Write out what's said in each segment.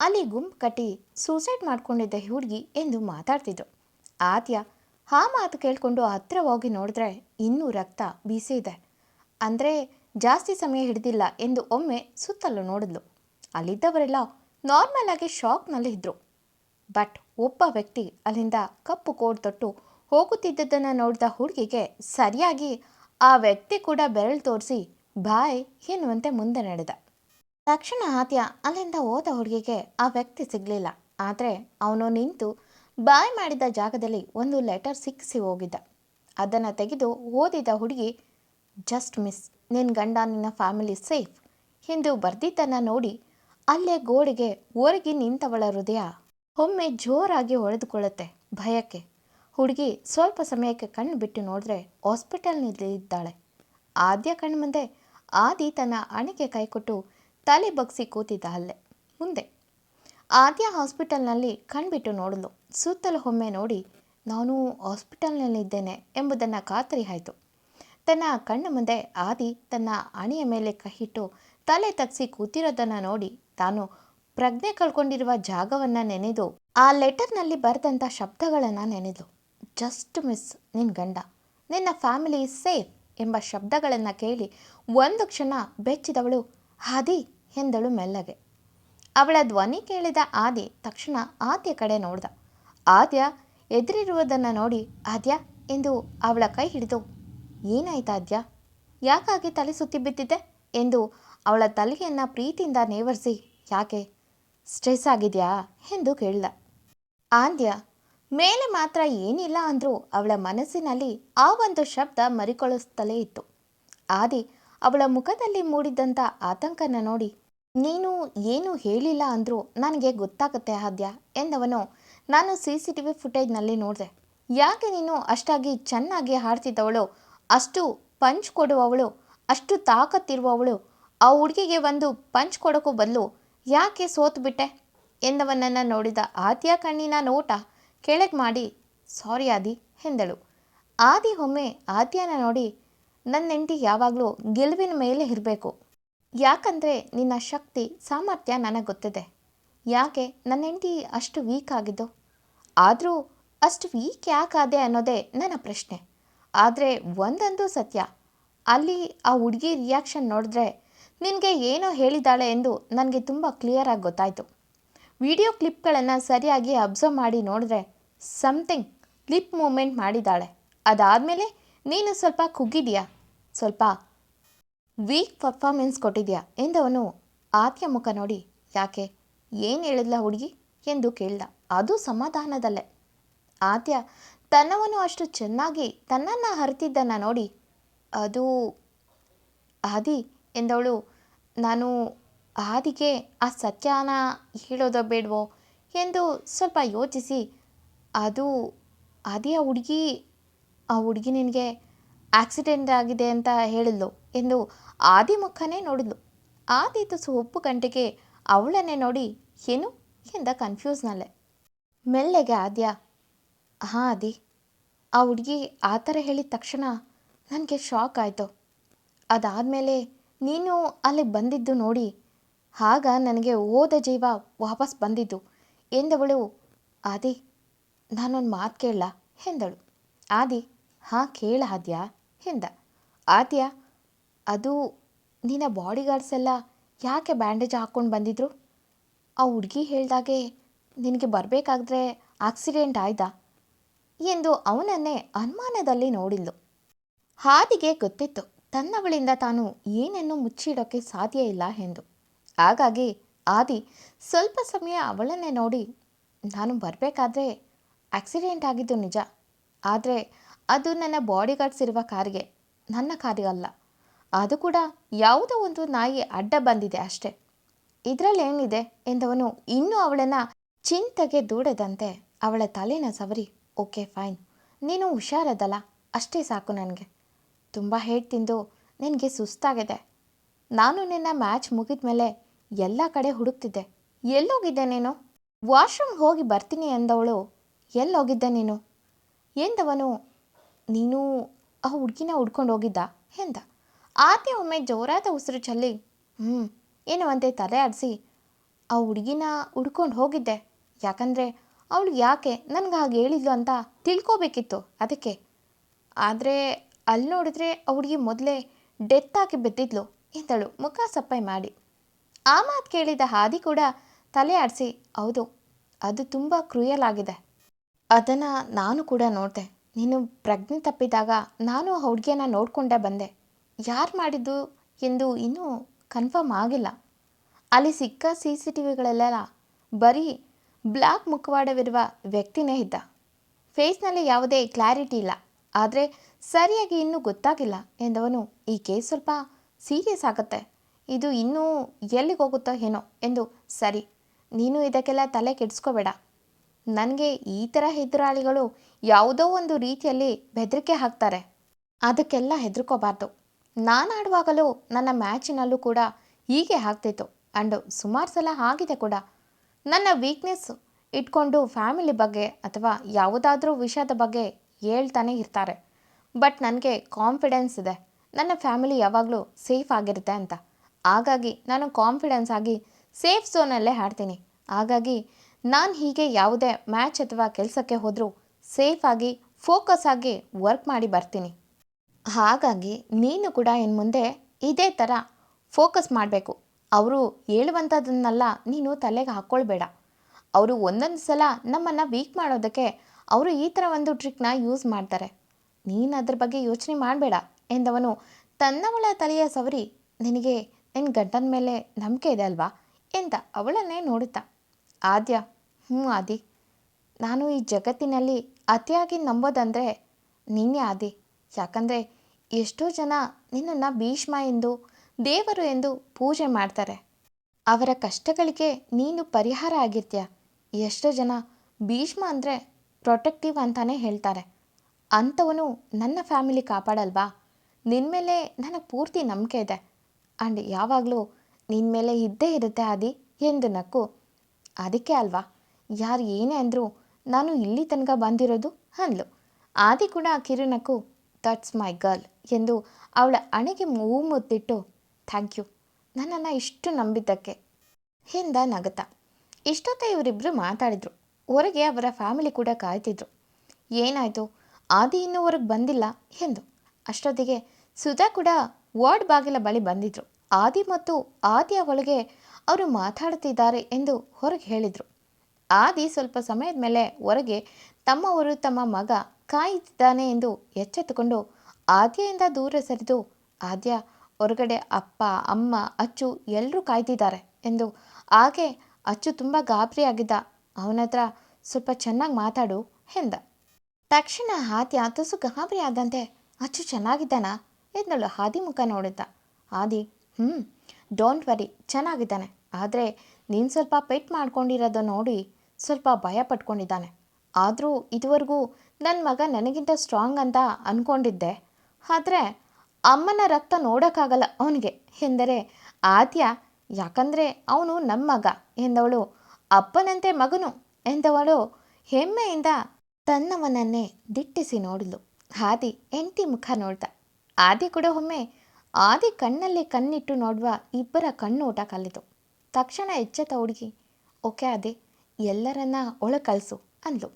ಅಲ್ಲಿ ಗುಂಪು ಕಟ್ಟಿ ಸೂಸೈಡ್ ಮಾಡ್ಕೊಂಡಿದ್ದ ಹುಡುಗಿ ಎಂದು ಮಾತಾಡ್ತಿದ್ರು. ಆದ್ಯ ಆ ಮಾತು ಕೇಳಿಕೊಂಡು ಹತ್ರ ಹೋಗಿ ನೋಡಿದ್ರೆ ಇನ್ನೂ ರಕ್ತ ಬೀಸಿದೆ. ಅಂದರೆ ಜಾಸ್ತಿ ಸಮಯ ಹಿಡಿದಿಲ್ಲ ಎಂದು ಒಮ್ಮೆ ಸುತ್ತಲೂ ನೋಡಿದ್ಲು. ಅಲ್ಲಿದ್ದವರೆಲ್ಲ ನಾರ್ಮಲ್ ಆಗಿ ಶಾಕ್ನಲ್ಲಿ ಇದ್ರು. ಬಟ್ ಒಬ್ಬ ವ್ಯಕ್ತಿ ಅಲ್ಲಿಂದ ಕಪ್ಪು ಕೋಡ್ ತೊಟ್ಟು ಹೋಗುತ್ತಿದ್ದದನ್ನು ನೋಡಿದ ಹುಡುಗಿಗೆ ಸರಿಯಾಗಿ ಆ ವ್ಯಕ್ತಿ ಕೂಡ ಬೆರಳು ತೋರಿಸಿ, ಬಾಯ್ ಎನ್ನುವಂತೆ ಮುಂದೆ ನಡೆದ. ತಕ್ಷಣ ಆದ್ಯ ಅಲ್ಲಿಂದ ಹೋದ ಹುಡುಗಿಗೆ ಆ ವ್ಯಕ್ತಿ ಸಿಗಲಿಲ್ಲ. ಆದರೆ ಅವನು ನಿಂತು ಬಾಯ್ ಮಾಡಿದ ಜಾಗದಲ್ಲಿ ಒಂದು ಲೆಟರ್ ಸಿಕ್ಕಿಸಿ ಹೋಗಿದ್ದ. ಅದನ್ನು ತೆಗೆದು ಓದಿದ ಹುಡುಗಿ, ಜಸ್ಟ್ ಮಿಸ್ ನಿನ್ನ ಗಂಡ ನಿನ್ನ ಫ್ಯಾಮಿಲಿ ಸೇಫ್. ಎಂದು ಬರ್ದಿದ್ದನ್ನು ನೋಡಿ ಅಲ್ಲೇ ಗೋಡೆಗೆ ಒರಗಿ ನಿಂತವಳ ಹೃದಯ ಒಮ್ಮೆ ಜೋರಾಗಿ ಹೊಡೆದುಕೊಳ್ಳುತ್ತೆ ಭಯಕ್ಕೆ. ಹುಡುಗಿ ಸ್ವಲ್ಪ ಸಮಯಕ್ಕೆ ಕಣ್ಣು ಬಿಟ್ಟು ನೋಡಿದ್ರೆ ಹಾಸ್ಪಿಟಲ್ನಲ್ಲಿ ಇದ್ದಾಳೆ ಆದ್ಯ ಕಣ್ಮುಂದೆ ಆದಿ ತನ್ನ ಅಣೆಗೆ ಕೈಕೊಟ್ಟು ತಲೆ ಬಗ್ಸಿ ಕೂತಿದ್ದ ಅಲ್ಲೇ ಮುಂದೆ, ಆದ್ಯ ಹಾಸ್ಪಿಟಲ್ನಲ್ಲಿ ಕಣ್ಬಿಟ್ಟು ನೋಡಲು, ಸುತ್ತಲೂ ಒಮ್ಮೆ ನೋಡಿ, ನಾನು ಹಾಸ್ಪಿಟಲ್ನಲ್ಲಿದ್ದೇನೆ ಎಂಬುದನ್ನು ಖಾತರಿ ಆಯಿತು. ತನ್ನ ಕಣ್ಣ ಮುಂದೆ ಆದಿ ತನ್ನ ಅಣೆಯ ಮೇಲೆ ಕೈಯಿಟ್ಟು ತಲೆ ತಗ್ಸಿ ಕೂತಿರೋದನ್ನು ನೋಡಿ ತಾನು ಪ್ರಜ್ಞೆ ಕಳ್ಕೊಂಡಿರುವ ಜಾಗವನ್ನು ನೆನೆದು, ಆ ಲೆಟರ್ನಲ್ಲಿ ಬರೆದಂಥ ಶಬ್ದಗಳನ್ನು ನೆನೆದು, ಜಸ್ಟ್ ಮಿಸ್ ನಿನ್ನ ಗಂಡ, ನಿನ್ನ ಫ್ಯಾಮಿಲಿ ಸೇಫ್ ಎಂಬ ಶಬ್ದಗಳನ್ನು ಕೇಳಿ ಒಂದು ಕ್ಷಣ ಬೆಚ್ಚಿದವಳು, ಆದಿ ಎಂದಳು ಮೆಲ್ಲಗೆ. ಅವಳ ಧ್ವನಿ ಕೇಳಿದ ಆದಿ ತಕ್ಷಣ ಆದ್ಯ ಕಡೆ ನೋಡ್ದ. ಆದ್ಯ ಎದುರಿರುವುದನ್ನು ನೋಡಿ, ಆದ್ಯ, ಎಂದು ಅವಳ ಕೈ ಹಿಡಿದು, ಏನಾಯ್ತು ಆದ್ಯ? ಯಾಕಾಗಿ ತಲೆ ಸುತ್ತಿ ಬಿದ್ದಿದ್ದೆ? ಎಂದು ಅವಳ ತಲೆಯನ್ನು ಪ್ರೀತಿಯಿಂದ ನೇವರಿಸಿ, ಯಾಕೆ? ಸ್ಟ್ರೆಸ್ ಆಗಿದೆಯಾ? ಎಂದು ಕೇಳಿದ. ಆದ್ಯ, ಮೇಲೆ ಮಾತ್ರ ಏನಿಲ್ಲ ಅಂದರೂ ಅವಳ ಮನಸ್ಸಿನಲ್ಲಿ ಆ ಒಂದು ಶಬ್ದ ಮರಿಕೊಳಿಸ್ತಲೇ ಇತ್ತು. ಆದಿ ಅವಳ ಮುಖದಲ್ಲಿ ಮೂಡಿದ್ದಂಥ ಆತಂಕನ ನೋಡಿ ನೀನು ಏನೂ ಹೇಳಿಲ್ಲ ಅಂದರೂ ನನಗೆ ಗೊತ್ತಾಗುತ್ತೆ ಆದ್ಯ ಎಂದವನು. ನಾನು ಸಿ ಸಿ ಟಿ ವಿ ಫುಟೇಜ್ನಲ್ಲಿ ನೋಡಿದೆ. ಯಾಕೆ ನೀನು ಅಷ್ಟಾಗಿ ಚೆನ್ನಾಗಿ ಹಾಡ್ತಿದ್ದವಳು ಅಷ್ಟು ಪಂಚ್ ಕೊಡುವವಳು? ಅಷ್ಟು ತಾಕತ್ತಿರುವವಳು? ಆ ಹುಡುಗಿಗೆ ಒಂದು ಪಂಚ್ ಕೊಡೋಕ್ಕೂ ಬದಲು ಯಾಕೆ ಸೋತು ಬಿಟ್ಟೆ? ಎಂದವನನ್ನು ನೋಡಿದ ಆದ್ಯ ಕಣ್ಣಿನ ನೋಟ ಕೆಳಗೆ ಮಾಡಿ, ಸಾರಿ ಆದಿ, ಎಂದಳು. ಆದಿ ಒಮ್ಮೆ ಆದ್ಯನ ನೋಡಿ ನನ್ನ ಹೆಂಡತಿ ಯಾವಾಗಲೂ ಗೆಲುವಿನ ಮೇಲೆ ಇರಬೇಕು. ಯಾಕಂದರೆ ನಿನ್ನ ಶಕ್ತಿ, ಸಾಮರ್ಥ್ಯ ನನಗೆ ಗೊತ್ತಿದೆ. ಯಾಕೆ? ನನ್ನ ಹೆಂಡತಿ ಅಷ್ಟು ವೀಕ್ ಆಗಿದ್ದು. ಆದರೂ ಅಷ್ಟು ವೀಕ್ ಯಾಕಾದೆ ಅನ್ನೋದೇ ನನ್ನ ಪ್ರಶ್ನೆ. ಆದರೆ ಒಂದೊಂದು ಸತ್ಯ. ಅಲ್ಲಿ ಆ ಹುಡುಗಿ ರಿಯಾಕ್ಷನ್ ನೋಡಿದ್ರೆ ನಿನಗೆ ಏನೋ ಹೇಳಿದ್ದಾಳೆ ಎಂದು ನನಗೆ ತುಂಬ ಕ್ಲಿಯರಾಗಿ ಗೊತ್ತಾಯಿತು. ವಿಡಿಯೋ ಕ್ಲಿಪ್ಗಳನ್ನು ಸರಿಯಾಗಿ ಅಬ್ಸರ್ವ್ ಮಾಡಿ ನೋಡಿದ್ರೆ ಸಮಥಿಂಗ್ ಲಿಪ್ ಮೂಮೆಂಟ್ ಮಾಡಿದ್ದಾಳೆ ಅದಾದಮೇಲೆ ನೀನು ಸ್ವಲ್ಪ ಕುಗ್ಗಿದೆಯಾ? ಸ್ವಲ್ಪ ವೀಕ್ ಪರ್ಫಾರ್ಮೆನ್ಸ್ ಕೊಟ್ಟಿದ್ಯಾ? ಎಂದವನು ಆದ್ಯ ಮುಖ ನೋಡಿ, ಯಾಕೆ? ಏನು ಹೇಳಿದ್ಲ ಹುಡುಗಿ? ಎಂದು ಕೇಳ್ದ. ಅದು ಸಮಾಧಾನದಲ್ಲೇ. ಆದ್ಯ ತನ್ನವನು ಅಷ್ಟು ಚೆನ್ನಾಗಿ ತನ್ನನ್ನು ಹರಿತಿದ್ದನ್ನು ನೋಡಿ, ಅದು ಆದಿ ಎಂದವಳು, ನಾನು ಆದಿಗೆ ಆ ಸತ್ಯನ ಹೇಳೋದೋ ಬೇಡವೋ? ಎಂದು ಸ್ವಲ್ಪ ಯೋಚಿಸಿ, ಅದು ಆದಿಯ ಹುಡುಗಿ, ಆ ಹುಡುಗಿ ನಿನಗೆ ಆಕ್ಸಿಡೆಂಟ್ ಆಗಿದೆ ಅಂತ ಹೇಳಿದ್ಲು ಎಂದು ಆದಿ ಮುಖನೇ ನೋಡಿದ್ಲು. ಆದಿ ತುಸು ಉಪ್ಪು ಗಂಟೆಗೆ ಅವಳನ್ನೇ ನೋಡಿ, ಏನು? ಎಂದ ಕನ್ಫ್ಯೂಸ್ನಲ್ಲೇ. ಮೆಲ್ಲೆಗೆ ಆದ್ಯ. ಹಾಂ ಆದಿ. ಆ ಹುಡುಗಿ ಆ ಥರ ಹೇಳಿದ ತಕ್ಷಣ ನನಗೆ ಶಾಕ್ ಆಯಿತು. ಅದಾದಮೇಲೆ ನೀನು ಅಲ್ಲಿಗೆ ಬಂದಿದ್ದು ನೋಡಿ, ಆಗ ನನಗೆ ಓದ ಜೀವ ವಾಪಸ್ ಬಂದಿದ್ದು ಎಂದವಳು, ಆದಿ, ನಾನೊಂದು ಮಾತು ಕೇಳಲ್ಲ ಎಂದಳು. ಆದಿ, ಹಾಂ ಕೇಳ ಆದ್ಯ. ಎಂದ. ಆದ್ಯ, ಅದು ನಿನ್ನ ಬಾಡಿಗಾರ್ಡ್ಸ್ ಎಲ್ಲ ಯಾಕೆ ಬ್ಯಾಂಡೇಜ್ ಹಾಕ್ಕೊಂಡು ಬಂದಿದ್ರು? ಆ ಹುಡುಗಿ ಹೇಳ್ದಾಗೆ ನಿನಗೆ ಬರಬೇಕಾದ್ರೆ ಆಕ್ಸಿಡೆಂಟ್ ಆಯ್ತಾ? ಎಂದು ಅವನನ್ನೇ ಅನುಮಾನದಲ್ಲಿ ನೋಡಿದ್ಲು. ಹಾದಿಗೆ ಗೊತ್ತಿತ್ತು, ತನ್ನವಳಿಂದ ತಾನು ಏನನ್ನು ಮುಚ್ಚಿಡೋಕ್ಕೆ ಸಾಧ್ಯ ಇಲ್ಲ ಎಂದು. ಹಾಗಾಗಿ ಆದಿ ಸ್ವಲ್ಪ ಸಮಯ ಅವಳನ್ನೇ ನೋಡಿ, ನಾನು ಬರಬೇಕಾದ್ರೆ ಆಕ್ಸಿಡೆಂಟ್ ಆಗಿದ್ದು ನಿಜ. ಆದರೆ ಅದು ನನ್ನ ಬಾಡಿಗಾರ್ಡ್ಸ್ ಇರುವ ಕಾರಿಗೆ, ನನ್ನ ಕಾರಿಗಲ್ಲ. ಅದು ಕೂಡ ಯಾವುದೋ ಒಂದು ನಾಯಿ ಅಡ್ಡ ಬಂದಿದೆ ಅಷ್ಟೇ. ಇದರಲ್ಲೇನಿದೆ ಎಂದವನು ಇನ್ನೂ ಅವಳನ್ನು ಚಿಂತೆಗೆ ದೂಡದಂತೆ ಅವಳ ತಲೆನ ಸವರಿ, ಓಕೆ, ಫೈನ್. ನೀನು ಹುಷಾರದಲ್ಲ, ಅಷ್ಟೇ ಸಾಕು ನನಗೆ. ತುಂಬ ಹೇಟ್ ತಿಂದು ನಿನಗೆ ಸುಸ್ತಾಗಿದೆ. ನಾನು ನಿನ್ನ ಮ್ಯಾಚ್ ಮುಗಿದ ಮೇಲೆ ಎಲ್ಲ ಕಡೆ ಹುಡುಕ್ತಿದ್ದೆ. ಎಲ್ಲೋಗಿದ್ದೆ ನೀನು? ವಾಶ್ರೂಮ್ ಹೋಗಿ ಬರ್ತೀನಿ ಎಂದವಳು, ಎಲ್ಲೋಗಿದ್ದೆ ನೀನು? ಎಂದವನು ನೀನು ಆ ಹುಡುಗಿನ ಹುಡ್ಕೊಂಡು ಹೋಗಿದ್ದ? ಎಂದ. ಆಕೆ ಒಮ್ಮೆ ಜೋರಾದ ಉಸಿರು ಚಲ್ಲಿ ಹ್ಞೂ ಏನು ಅಂತೆ ತಲೆ ಆಡಿಸಿ, ಆ ಹುಡುಗಿನ ಹುಡ್ಕೊಂಡು ಹೋಗಿದ್ದೆ. ಯಾಕಂದರೆ ಅವಳು ಯಾಕೆ ನನಗೆ ಹಾಗೆ ಹೇಳಿದ್ಲು ಅಂತ ತಿಳ್ಕೋಬೇಕಿತ್ತು ಅದಕ್ಕೆ. ಆದರೆ ಅಲ್ಲಿ ನೋಡಿದ್ರೆ ಆ ಹುಡುಗಿ ಮೊದಲೇ ಡೆತ್ ಆಗಿ ಬಿದ್ದಿದ್ಲು ಎಂದಳು. ಮುಖ ಸಪ್ಪೆ ಮಾಡಿ. ಆ ಮಾತು ಕೇಳಿದ ಹಾದಿ ಕೂಡ ತಲೆ ಆಡಿಸಿ, ಹೌದು, ಅದು ತುಂಬ ಕ್ರೂಯಲ್ ಆಗಿದೆ. ಅದನ್ನು ನಾನು ಕೂಡ ನೋಡಿದೆ. ನೀನು ಪ್ರಜ್ಞೆ ತಪ್ಪಿದಾಗ ನಾನು ಆ ಹುಡುಗಿಯನ್ನು ನೋಡಿಕೊಂಡೇ ಬಂದೆ. ಯಾರು ಮಾಡಿದ್ದು ಎಂದು ಇನ್ನೂ ಕನ್ಫರ್ಮ್ ಆಗಿಲ್ಲ. ಅಲ್ಲಿ ಸಿಕ್ಕ ಸಿ ಸಿ ಟಿ ವಿಗಳಲ್ಲೆಲ್ಲ ಬರೀ ಬ್ಲ್ಯಾಕ್ ಮುಖವಾಡವಿರುವ ವ್ಯಕ್ತಿನೇ ಇದ್ದ. ಫೇಸ್ನಲ್ಲಿ ಯಾವುದೇ ಕ್ಲಾರಿಟಿ ಇಲ್ಲ. ಆದರೆ ಸರಿಯಾಗಿ ಇನ್ನೂ ಗೊತ್ತಾಗಿಲ್ಲ ಎಂದವನು, ಈ ಕೇಸ್ ಸ್ವಲ್ಪ ಸೀರಿಯಸ್ ಆಗುತ್ತೆ. ಇದು ಇನ್ನೂ ಎಲ್ಲಿಗೆ ಹೋಗುತ್ತೋ ಏನೋ ಎಂದು ಸರಿ, ನೀನು ಇದಕ್ಕೆಲ್ಲ ತಲೆ ಕೆಡಿಸ್ಕೋಬೇಡ. ನನಗೆ ಈ ಥರ ಎದುರಾಳಿಗಳು ಯಾವುದೋ ಒಂದು ರೀತಿಯಲ್ಲಿ ಬೆದರಿಕೆ ಹಾಕ್ತಾರೆ. ಅದಕ್ಕೆಲ್ಲ ಹೆದರ್ಕೋಬಾರ್ದು. ನಾನು ಆಡುವಾಗಲೂ ನನ್ನ ಮ್ಯಾಚಿನಲ್ಲೂ ಕೂಡ ಹೀಗೆ ಆಗ್ತಿತ್ತು. ಆ್ಯಂಡ್ ಸುಮಾರು ಸಲ ಆಗಿದೆ ಕೂಡ. ನನ್ನ ವೀಕ್ನೆಸ್ ಇಟ್ಕೊಂಡು ಫ್ಯಾಮಿಲಿ ಬಗ್ಗೆ ಅಥವಾ ಯಾವುದಾದ್ರೂ ವಿಷಯದ ಬಗ್ಗೆ ಹೇಳ್ತಾನೆ ಇರ್ತಾರೆ. ಬಟ್ ನನಗೆ ಕಾನ್ಫಿಡೆನ್ಸ್ ಇದೆ. ನನ್ನ ಫ್ಯಾಮಿಲಿ ಯಾವಾಗಲೂ ಸೇಫ್ ಆಗಿರುತ್ತೆ ಅಂತ. ಹಾಗಾಗಿ ನಾನು ಕಾನ್ಫಿಡೆನ್ಸ್ ಆಗಿ ಸೇಫ್ ಝೋನಲ್ಲೇ ಆಡ್ತೀನಿ. ಹಾಗಾಗಿ ನಾನು ಹೀಗೆ ಯಾವುದೇ ಮ್ಯಾಚ್ ಅಥವಾ ಕೆಲಸಕ್ಕೆ ಹೋದರೂ ಸೇಫಾಗಿ ಫೋಕಸ್ ಆಗಿ ವರ್ಕ್ ಮಾಡಿ ಬರ್ತೀನಿ. ಹಾಗಾಗಿ ನೀನು ಕೂಡ ಇನ್ನು ಮುಂದೆ ಇದೇ ಥರ ಫೋಕಸ್ ಮಾಡಬೇಕು. ಅವರು ಹೇಳುವಂಥದ್ದನ್ನೆಲ್ಲ ನೀನು ತಲೆಗೆ ಹಾಕ್ಕೊಳ್ಬೇಡ ಅವರು ಒಂದೊಂದು ಸಲ ನಮ್ಮನ್ನು ವೀಕ್ ಮಾಡೋದಕ್ಕೆ ಅವರು ಈ ಥರ ಒಂದು ಟ್ರಿಕ್ನ ಯೂಸ್ ಮಾಡ್ತಾರೆ. ನೀನು ಅದ್ರ ಬಗ್ಗೆ ಯೋಚನೆ ಮಾಡಬೇಡ ಎಂದವನು ತನ್ನವಳ ತಲೆಯ ಸವರಿ ನಿನಗೆ ನಿನ್ನ ಗಂಡನ ಮೇಲೆ ನಂಬಿಕೆ ಇದೆ ಅಲ್ವಾ ಎಂತ ಅವಳನ್ನೇ ನೋಡುತ್ತಾ. ಆದ್ಯ ಹ್ಞೂ ಆದಿ. ನಾನು ಈ ಜಗತ್ತಿನಲ್ಲಿ ಅತಿಯಾಗಿ ನಂಬೋದಂದರೆ ನೀನೇ ಆದಿ. ಯಾಕಂದರೆ ಎಷ್ಟೋ ಜನ ನಿನ್ನನ್ನು ಭೀಷ್ಮ ಎಂದು, ದೇವರು ಎಂದು ಪೂಜೆ ಮಾಡ್ತಾರೆ. ಅವರ ಕಷ್ಟಗಳಿಗೆ ನೀನು ಪರಿಹಾರ ಆಗಿರ್ತೀಯ? ಎಷ್ಟೋ ಜನ ಭೀಷ್ಮ ಅಂದರೆ ಪ್ರೊಟೆಕ್ಟಿವ್ ಅಂತಾನೆ ಹೇಳ್ತಾರೆ. ಅಂಥವನು ನನ್ನ ಫ್ಯಾಮಿಲಿ ಕಾಪಾಡಲ್ವಾ? ನಿನ್ನ ಮೇಲೆ ನನಗೆ ಪೂರ್ತಿ ನಂಬಿಕೆ ಇದೆ. ಆ್ಯಂಡ್ ಯಾವಾಗಲೂ ನಿನ್ನ ಮೇಲೆ ಇದ್ದೇ ಇರುತ್ತೆ ಆದಿ, ಎಂದು ನಕ್ಕು. ಅದಕ್ಕೆ ಅಲ್ವಾ? ಯಾರು ಏನೇ ಅಂದರೂ ನಾನು ಇಲ್ಲಿ ತನಕ ಬಂದಿರೋದು ಅಂದ್ಲು. ಆದಿ ಕೂಡ ಕಿರಣಕ್ಕು ದಟ್ಸ್ ಮೈ ಗರ್ಲ್ ಎಂದು ಅವಳ ಅಣೆಗೆ ಮೂವು ಮುದ್ದಿಟ್ಟು ಥ್ಯಾಂಕ್ ಯು ನನ್ನನ್ನು ಇಷ್ಟು ನಂಬಿದ್ದಕ್ಕೆ ಎಂದ ನಗತ. ಇಷ್ಟೊತ್ತ ಇವರಿಬ್ಬರು ಮಾತಾಡಿದರು. ಹೊರಗೆ ಅವರ ಫ್ಯಾಮಿಲಿ ಕೂಡ ಕಾಯ್ತಿದ್ರು. ಏನಾಯಿತು? ಆದಿ ಇನ್ನೂ ಹೊರಗೆ ಬಂದಿಲ್ಲ ಎಂದು. ಅಷ್ಟೊತ್ತಿಗೆ ಸುಧಾ ಕೂಡ ವಾರ್ಡ್ ಬಾಗಿಲ ಬಳಿ ಬಂದಿದ್ರು. ಆದಿ ಮತ್ತು ಆದಿಯ ಒಳಗೆ ಅವರು ಮಾತಾಡ್ತಿದ್ದಾರೆ ಎಂದು ಹೊರಗೆ ಹೇಳಿದರು. ಆದಿ ಸ್ವಲ್ಪ ಸಮಯದ ಮೇಲೆ ಹೊರಗೆ ತಮ್ಮವರು ತಮ್ಮ ಮಗ ಕಾಯುತ್ತಿದ್ದಾನೆ ಎಂದು ಎಚ್ಚೆತ್ತುಕೊಂಡು ಆದ್ಯೆಯಿಂದ ದೂರ ಸರಿದು, ಆದ್ಯ, ಹೊರಗಡೆ ಅಪ್ಪ, ಅಮ್ಮ, ಅಚ್ಚು ಎಲ್ಲರೂ ಕಾಯ್ತಿದ್ದಾರೆ ಎಂದು ಹಾಗೆ ಅಚ್ಚು ತುಂಬ ಗಾಬರಿಯಾಗಿದ್ದ. ಅವನ ಹತ್ರ ಸ್ವಲ್ಪ ಚೆನ್ನಾಗಿ ಮಾತಾಡು ಎಂದ. ತಕ್ಷಣ ಆದ್ಯ ತುಸು ಗಾಬರಿ ಆದಂತೆ ಅಚ್ಚು ಚೆನ್ನಾಗಿದ್ದಾನಾ? ಎಂದಳು ಹಾದಿ ಮುಖ ನೋಡಿದ್ದ. ಆದಿ ಹ್ಞೂ ಡೋಂಟ್ ವರಿ, ಚೆನ್ನಾಗಿದ್ದಾನೆ. ಆದರೆ ನೀನು ಸ್ವಲ್ಪ ಪೆಟ್ ಮಾಡ್ಕೊಂಡಿರೋದು ನೋಡಿ ಸ್ವಲ್ಪ ಭಯ ಪಟ್ಕೊಂಡಿದ್ದಾನೆ. ಆದರೂ ಇದುವರೆಗೂ ನನ್ನ ಮಗ ನನಗಿಂತ ಸ್ಟ್ರಾಂಗ್ ಅಂತ ಅಂದ್ಕೊಂಡಿದ್ದೆ ಆದರೆ ಅಮ್ಮನ ರಕ್ತ ನೋಡೋಕ್ಕಾಗಲ್ಲ ಅವನಿಗೆ ಎಂದರೆ ಆದ್ಯ ಯಾಕಂದರೆ ಅವನು ನಮ್ಮ ಮಗ ಎಂದವಳು, ಅಪ್ಪನಂತೆ ಮಗನು ಎಂದವಳು ಹೆಮ್ಮೆಯಿಂದ ತನ್ನವನನ್ನೇ ದಿಟ್ಟಿಸಿ ನೋಡಿದ್ಲು ಆದಿ ಎಂಟಿ ಮುಖ ನೋಡ್ದ. ಆದಿ ಕೂಡ ಒಮ್ಮೆ ಆದಿ ಕಣ್ಣಲ್ಲಿ ಕಣ್ಣಿಟ್ಟು ನೋಡುವ ಇಬ್ಬರ ಕಣ್ಣು ಊಟ ಕಲಿತು. ತಕ್ಷಣ ಎಚ್ಚೆತ್ತ ಹುಡುಗಿ, ಓಕೆ ಅದೇ ಎಲ್ಲರನ್ನ ಒಳಗೆ ಕಳಿಸು, ಅಂದ್ಲು.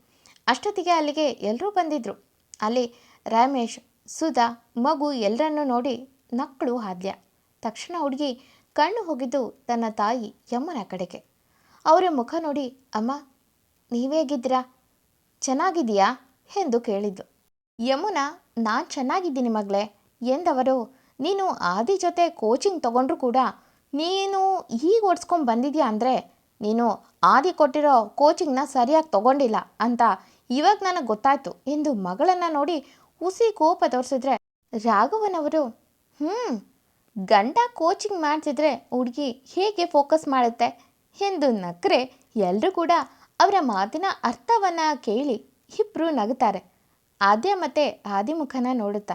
ಅಷ್ಟೊತ್ತಿಗೆ ಅಲ್ಲಿಗೆ ಎಲ್ಲರೂ ಬಂದಿದ್ರು. ಅಲ್ಲಿ ರಮೇಶ್, ಸುಧಾ, ಮಗು ಎಲ್ಲರನ್ನೂ ನೋಡಿ ನಕ್ಕಳು ಆದ್ಯ ತಕ್ಷಣ ಹುಡುಗಿ ಕಣ್ಣು ಹೋಗಿದ್ದು ತನ್ನ ತಾಯಿ ಯಮ್ಮನ ಕಡೆಗೆ. ಅವರ ಮುಖ ನೋಡಿ, ಅಮ್ಮ ನೀವೇಗಿದ್ದೀರಾ ಚೆನ್ನಾಗಿದೆಯಾ ಎಂದು ಕೇಳಿದ್ದು ಯಮುನಾ, ನಾನು ಚೆನ್ನಾಗಿದ್ದೀನಿ ಮಗಳೇ. ಎಂದವರು, ನೀನು ಆದಿ ಜೊತೆ ಕೋಚಿಂಗ್ ತಗೊಂಡ್ರು ಕೂಡ ನೀನು ಈಗ ಓಡಿಸ್ಕೊಂಡು ಬಂದಿದ್ಯಾ ಅಂದರೆ, ನೀನು ಆದಿ ಕೊಟ್ಟಿರೋ ಕೋಚಿಂಗ್ನ ಸರಿಯಾಗಿ ತಗೊಂಡಿಲ್ಲ ಅಂತ ಇವಾಗ ನನಗೆ ಗೊತ್ತಾಯ್ತು ಎಂದು ಮಗಳನ್ನು ನೋಡಿ ಹುಸಿ ಕೋಪ ತೋರಿಸಿದ್ರೆ ರಾಘವನವರು ಹ್ಞೂ ಗಂಡ ಕೋಚಿಂಗ್ ಮಾಡ್ತಿದ್ರೆ ಹುಡುಗಿ ಹೇಗೆ ಫೋಕಸ್ ಮಾಡುತ್ತೆ? ಎಂದು ನಕ್ಕರೆ ಎಲ್ಲರೂ ಕೂಡ ಅವರ ಮಾತಿನ ಅರ್ಥವನ್ನು ಕೇಳಿ ಇಬ್ಬರು ನಗುತ್ತಾರೆ ಆದ್ಯ ಮತ್ತೆ ಆದಿಮುಖನ ನೋಡುತ್ತಾ